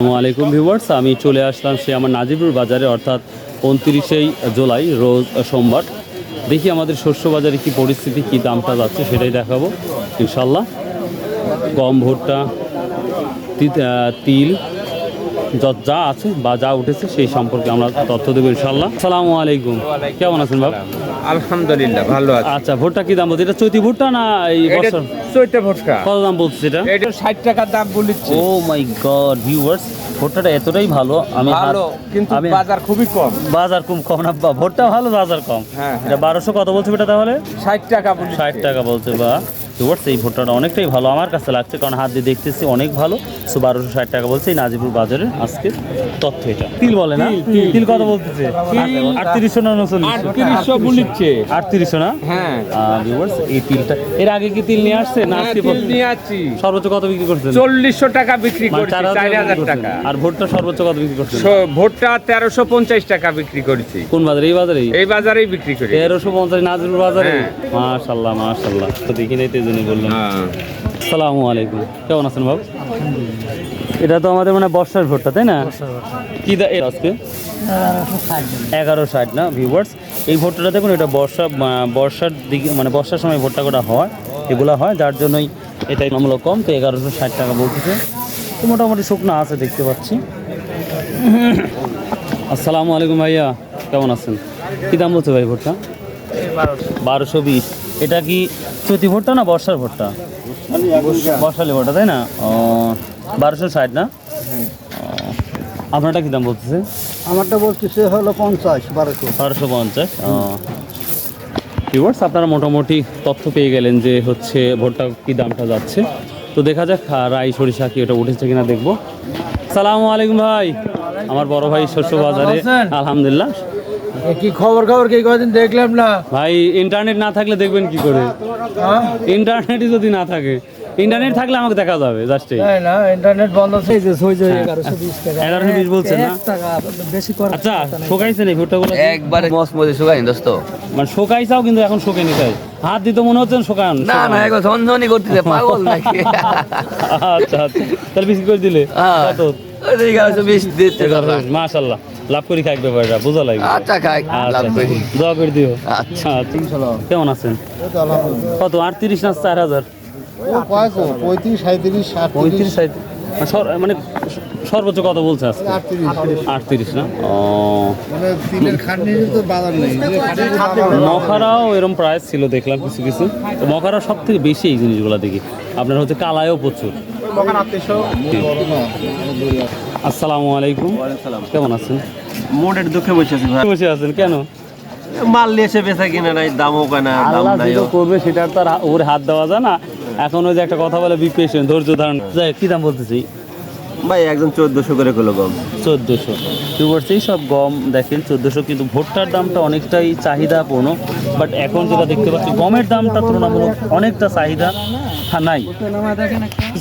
আসসালামু আলাইকুম ভিউয়ার্স, আমি চলে আসলাম সে আমার নাজিবুর বাজারে, অর্থাৎ উনত্রিশেই জুলাই রোজ সোমবার। দেখি আমাদের শস্য বাজারে কি পরিস্থিতি, কি দামটা যাচ্ছে সেটাই দেখাবো ইনশাল্লাহ গম, ভুট্টা তিল যা আছে বা যা উঠেছে সেই সম্পর্কে আমরা তথ্য দেবো ইনশাল্লাহ আসসালামু আলাইকুম। কেমন আছেন বাবা আলহামদুলিল্লাহ ভালো আছে। আচ্ছা ভুট্টা কি দাম বলছে? এটা চৈতি ভুট্টা না এই বছর? চৈতে ভটকা কত দাম বলছে এটা? এটা ষাট টাকার দাম বলেছি। ও মাই গড ভিউয়ার্স ভুট্টাটা এতটাই ভালো। আমি ভালো কিন্তু বাজার খুবই কম। বাজার কম কম না ভোটটা ভালো বাজার কম। হ্যাঁ, এটা বারোশো কত বলছে এটা তাহলে? ষাট টাকা বলেছি। ষাট টাকা বলছে বা ভিউয়ার্স এই ভুট্টাটা অনেকটাই ভালো আমার কাছে লাগছে কারণ হাত দিয়ে দেখতেছি অনেক ভালো। সো বারোশো ষাট টাকা বলছে এই নাজিপুর বাজারে আজকে তথ্য এটা। তিল বলে না? তিল কত বলতেছে? আটত্রিশশো না উনচল্লিশ। আটত্রিশশো বলিচ্ছে আটত্রিশশো না? হ্যাঁ। ভিউয়ার্স এই তিলটা এর আগে কি তিল নিয়ে আসছে না হ্যাঁ, আজকে নিয়ে আছি সর্বোচ্চ কত বিক্রি করছেন? চল্লিশশো টাকা বিক্রি মানে করছি চার হাজার। টাকা। আর ভোটটা সর্বোচ্চ কত বিক্রি করছেন? স- ভোটটা তেরোশো পঞ্চাশ টাকা বিক্রি করেছি। কোন বাজারে? এই বাজারেই? এই বাজারেই বিক্রি করি। তেরোশো পঞ্চাশ নাজিরুল বাজারে? হ্যাঁ। মাশাল্লাহ মাশাল্লাহ। তো দেখি নাই জন্য বললাম। হ্যাঁ। সালামু আলাইকুম। কেমন আছেন বাবু? এটা তো আমাদের মানে বর্ষার ভোটটা তাই না? কি দা এর আজকে? এগারো ষাট না ভিউয়ার্স এই ভোটটা দেখুন এটা বর্ষা বর্ষার দিকে মানে বর্ষার সময় ভোটটা করা হয় এগুলো হয় যার জন্যই এটাই মূল্য কম তো এগারোশো ষাট টাকা বলতেছে। তো মোটামুটি শুকনো আছে দেখতে পাচ্ছি। আসসালামু আলাইকুম ভাইয়া কেমন আছেন? কী দাম বলছে ভাই ভোটটা? বারোশো বিশ। এটা কি চৈতি ভোটটা না বর্ষার ভোটটা? বর্ষালি ভোটটা তাই না? ও বারোশো ষাট না? আপনারটা কী দাম বলতেছে? আমারটা বলতেছে হলো পঞ্চাশ বারোশো। বারোশো পঞ্চাশ ভিউয়ার্স আপনারা মোটামুটি তথ্য পেয়ে গেলেন যে হচ্ছে ভোটটা কী দামটা যাচ্ছে। তো দেখা যাক রাই সরিষা কি ওটা উঠেছে কিনা দেখব। সালামু আলাইকুম ভাই। আমার বড় ভাই শস্য বাজারে আলহামদুলিল্লাহ। কি খবর খবর কি কদিন দেখলাম না? ভাই ইন্টারনেট না থাকলে দেখবেন কি করে? হ্যাঁ? ইন্টারনেটই যদি না থাকে ইন্টারনেট থাকলে আমাকে দেখা যাবে জাস্ট না? ইন্টারনেট বন্ধ হয়ে যে বিশ টাকা। বিশ বলছেন না? টাকা বেশি করে আচ্ছা ভুট্টাগুলো একবারে মস মজে শুকাই দোস্ত। মানে শোকাইছাও কিন্তু এখন শোকেনি তাই। হাত দিতে মনে হচ্ছে শোকান না না একবার ঝনঝনি করতেছে পাগল নাকি? আচ্ছা আচ্ছা। তাহলে বিক্রি করে দিলে। হ্যাঁ। কত? ওই যে এগারোশো লাভ করি খাই ব্যাপারটা বোঝা লাগবে। আচ্ছা খাই লাভ আচ্ছা করি। দোয়া করে দিও। আচ্ছা। আচ্ছা কেমন আছেন? কত আটত্রিশ না চার হাজার? পঁয়ত্রিশ সাঁত্রিশ পঁয়ত্রিশ সাঁত্রিশ মানে সর্বোচ্চ কত বলছে আজকে? আটত্রিশ। না? ও। মানে তিলের খাটনির তো বাজার নেই। মখারাও এরকম প্রাইস ছিল দেখলাম কিছু কিছু। তো মখারা সব থেকে বেশি এই জিনিসগুলো দেখি। আপনার হচ্ছে কালায়ও প্রচুর। আসসালামু আলাইকুম। কেমন আছেন? মোটের দুঃখে বসে আছি ভাই। বসে আছেন কেন? মাল নিয়ে এসে বেচা কিনা নাই দামও কেনা দাম আল্লাহ যেটা করবে সেটা তো ওর হাত দেওয়া যায় না। এখন ওই যে একটা কথা বলে বি পেশেন্ট ধৈর্য ধারণ যাই কি দাম বলতেছি? ভাই একজন চোদ্দশো করে কিলো গম। চোদ্দোশো। এই সব গম দেখেন চোদ্দোশো কিন্তু ভুট্টার দামটা অনেকটাই চাহিদাপূর্ণ। বাট এখন যেটা দেখতে পাচ্ছি গমের দামটা তুলনামূলক অনেকটা চাহিদা হ্যাঁ নাই।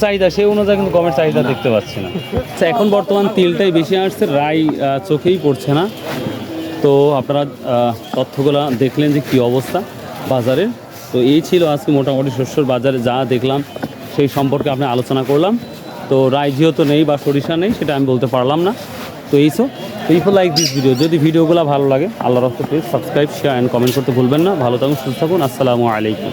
চাহিদা সেই অনুযায়ী কিন্তু গমের চাহিদা দেখতে পাচ্ছি না। আচ্ছা, এখন বর্তমান তিলটাই বেশি আসছে রাই চোখেই পড়ছে না। তো আপনারা তথ্যগুলো দেখলেন যে কী অবস্থা বাজারের তো এই ছিল আজকে মোটামুটি শস্যর বাজারে যা দেখলাম সেই সম্পর্কে আপনি আলোচনা করলাম। তো রায় যেহেতু নেই বা সরিষা নেই, সেটা আমি বলতে পারলাম না। তো এই এই ফর লাইক দিস ভিডিও যদি ভিডিওগুলো ভালো লাগে আল্লাহ রক্ত please subscribe share and comment করতে ভুলবেন না। ভালো থাকুন, সুস্থ থাকুন। আসসালামু আলাইকুম।